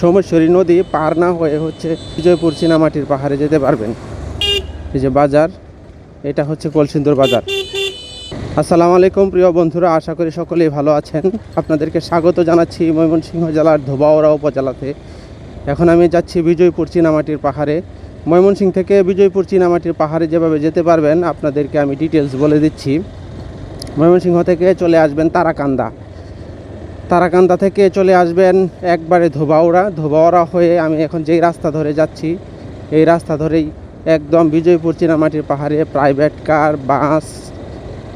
সোমেশ্বরী নদী পার না হয়ে হচ্ছে বিজয়পুর চীনামাটির পাহাড়ে যেতে পারবেন। এই যে বাজার, এটা হচ্ছে কলসিন্দুর বাজার। আসসালামু আলাইকুম প্রিয় বন্ধুরা, আশা করি সকলেই ভালো আছেন। আপনাদেরকে স্বাগত জানাচ্ছি ময়মনসিংহ জেলার ধোবাওড়া উপজেলাতে। এখন আমি যাচ্ছি বিজয়পুর চীনামাটির পাহাড়ে। ময়মনসিংহ থেকে বিজয়পুর চীনামাটির পাহাড়ে যেভাবে যেতে পারবেন, আপনাদেরকে আমি ডিটেলস বলে দিচ্ছি। ময়মনসিংহ থেকে চলে আসবেন তারাকান্দা। তারাকান্দা থেকে চলে আসবেন একবারে ধোবাওড়া ধোবাওড়া হয়ে আমি এখন যেই রাস্তা ধরে যাচ্ছি, এই রাস্তা ধরেই একদম বিজয়পুর চিনামাটির পাহাড়ে private car bus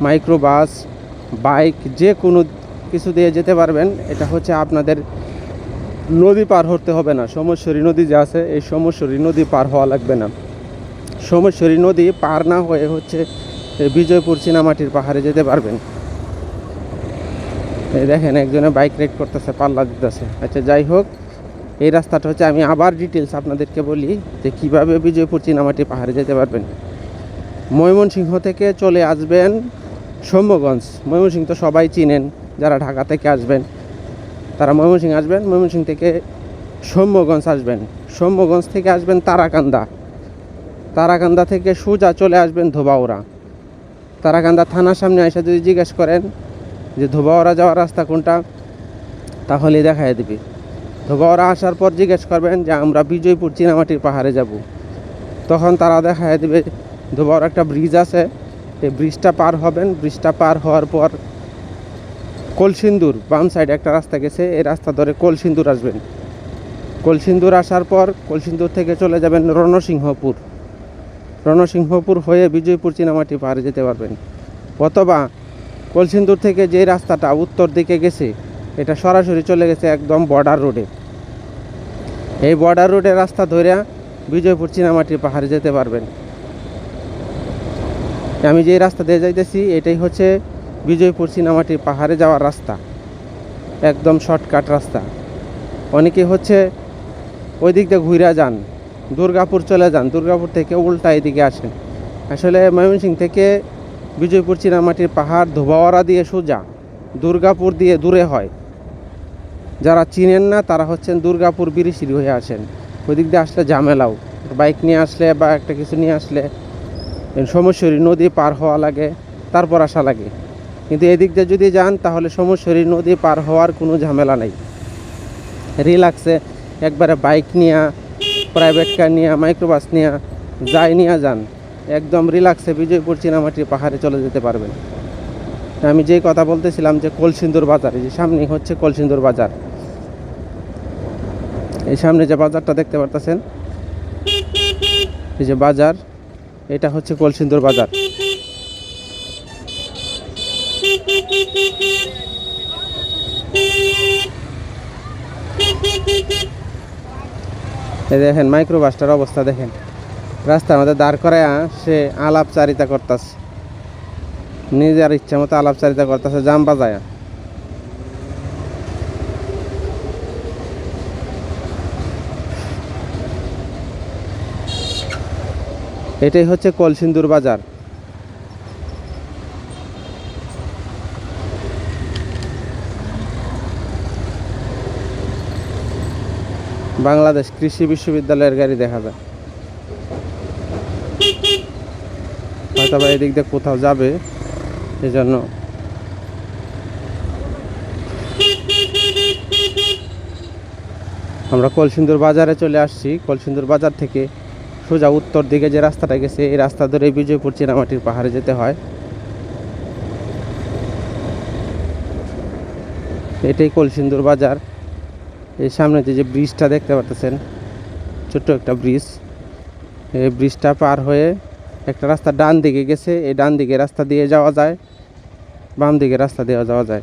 micro bus bike যে কোনো কিছু দিয়ে যেতে পারবেন। এটা হচ্ছে আপনাদের নদী পার হতে হবে না, সোমেশ্বরী নদী যে আছে, এই সোমেশ্বরী নদী পার হওয়া লাগবে না। সোমেশ্বরী নদী পার না হয়ে হচ্ছে বিজয়পুর চিনামাটির পাহাড়ে যেতে পারবেন। দেখেন একজনে বাইক রাইড করতেছে, পাল্লা দিতেছে। আচ্ছা যাই হোক, এই রাস্তাটা হচ্ছে, আমি আবার ডিটেলস আপনাদেরকে বলি যে কীভাবে বিজয়পুর চিনামাটি পাহাড়ে যেতে পারবেন। ময়মনসিংহ থেকে চলে আসবেন সৌম্যগঞ্জ ময়মনসিংহ তো সবাই চিনেন, যারা ঢাকা থেকে আসবেন, তারা ময়মনসিংহ আসবেন, ময়মনসিংহ থেকে সৌম্যগঞ্জ আসবেন। সৌম্যগঞ্জ থেকে আসবেন তারাকান্দা। তারাকান্দা থেকে সোজা চলে আসবেন ধোবাউড়া। তারাকান্দা থানার সামনে এসে যদি জিজ্ঞেস করেন যে ধোবাওয়ারা যাওয়ার রাস্তা কোনটা, তাহলে দেখাই দিবি। ধোবাওয়ারা আসার পর জিজ্ঞেস করবেন যে, আমরা বিজয়পুর চিনামাটির পাহাড়ে যাব। তখন তারা দেখাই দিবে ধোবাওয়ার একটা ব্রিজ আছে। এই ব্রিজটা পার হবেন। ব্রিজটা পার হওয়ার পর কলসিন্দুর, বাম সাইডে একটা রাস্তা গেছে। এই রাস্তা ধরে কলসিন্দুর আসবেন। কলসিন্দুর আসার পর কলসিন্দুর থেকে চলে যাবেন রণসিংহপুর। রণসিংহপুর হয়ে বিজয়পুর চীনামাটি পাহাড়ে যেতে পারবেন। অথবা কলসিন্দুর থেকে যে রাস্তাটা উত্তর দিকে গেছে, এটা সরাসরি চলে গেছে একদম বর্ডার রোডে এই বর্ডার রোডের রাস্তা ধরে বিজয়পুর চীনামাটির পাহাড়ে যেতে পারবেন। আমি যে রাস্তা দিয়ে যাইতেছি, এটাই হচ্ছে বিজয়পুর চীনামাটির পাহাড়ে যাওয়ার রাস্তা। একদম শর্টকাট রাস্তা। অনেকে হচ্ছে ওই দিক দিয়ে ঘুরে যান, দুর্গাপুর চলে যান, দুর্গাপুর থেকে উল্টা এদিকে আসেন। আসলে ময়মনসিং থেকে বিজয়পুর চীনামাটির পাহাড় ধোবাওয়ারা দিয়ে সোজা দুর্গাপুর দিয়ে দূরে হয়। যারা চিনেন না, তারা হচ্ছেন দুর্গাপুর বিরিশিরি হয়ে আসেন। ওই দিক দিয়ে আসলে ঝামেলাও। বাইক নিয়ে আসলে বা একটা কিছু নিয়ে আসলে সোমেশ্বরী নদী পার হওয়া লাগে, তারপর আসা লাগে। কিন্তু এদিক দিয়ে যদি যান, তাহলে সোমেশ্বরী নদী পার হওয়ার কোনো ঝামেলা নেই। রিল্যাক্সে একবারে বাইক নিয়ে, প্রাইভেট কার নিয়ে, মাইক্রোবাস নিয়ে যাই, নিয়ে যান। একদম রিল্যাক্সে বিজয়পুর চীনামাটির পাহাড়ে চলে যেতে পারবেন। আমি যেই কথা বলতেছিলাম যে কলসিন্দুর বাজার, এই যে সামনে হচ্ছে কলসিন্দুর বাজার। এই সামনে যে বাজারটা দেখতে পারতেছেন, এই যে বাজার, এটা হচ্ছে কলসিন্দুর বাজার। এই দেখেন মাইক্রোবাসটার অবস্থা দেখেন। রাস্তার মধ্যে দাঁড় করায় সে আলাপচারিতা করতেছে। নিজের ইচ্ছা মতো আলাপচারিতা করতেছে, জাম বাজায়। এটাই হচ্ছে কলসিন্দুর বাজার। বাংলাদেশ কৃষি বিশ্ববিদ্যালয়ের গাড়ি দেখা যায়। হয়তো বা এদিক দিয়ে কোথাও যাবে এই জন্য আমরা কলসিন্দুর বাজারে চলে আসছি। কলসিন্দুর বাজার থেকে সোজা উত্তর দিকে যে রাস্তাটা গেছে, এই রাস্তা ধরে বিজয়পুর চীনামাটির পাহাড়ে যেতে হয়। এটাই কলসিন্দুর বাজার। এই সামনে যে ব্রিজটা দেখতে পাচ্ছেন ছোট্ট একটা ব্রিজ এই ব্রিজটা পার হয়ে একটা রাস্তা ডান দিকে গেছে। এই ডান দিকে রাস্তা দিয়ে যাওয়া যায়, বাম দিকে রাস্তা দিয়ে যাওয়া যায়।